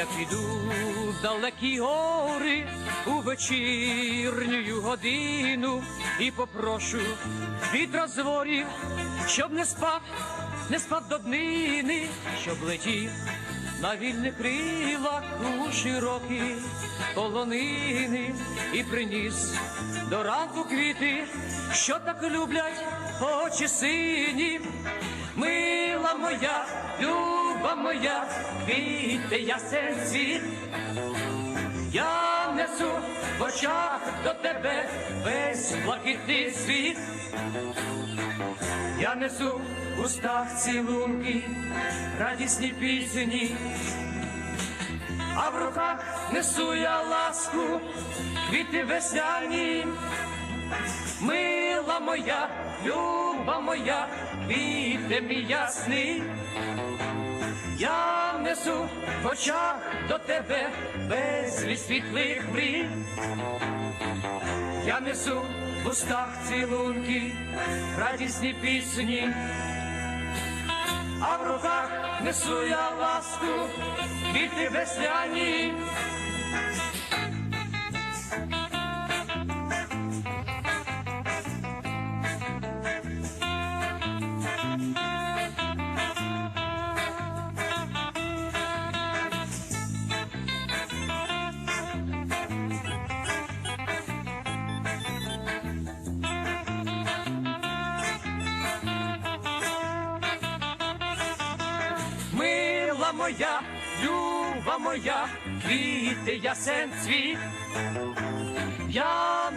Я піду в далекі гори у вечірню годину і попрошу вітра з ворів, щоб не спав, не спав до днини, щоб летів на вільних крилах у широкі полонини і приніс до ранку квіти, що так люблять очі сині. Мила моя, люба моя, квіти ясен світ. Я несу в очах до тебе весь блакитний світ. Я несу в устах цілунки, радісні пісні, а в руках несу я ласку, квіти весняні. Мила моя, люба моя, квіти мій ясний. Несу в очах до тебе безліч світлих мрій. Я несу в устах цілунки, радісні пісні, а в руках несу я ласку, квіти весняні. Моя, люба моя, квіти ясен цвіт. Я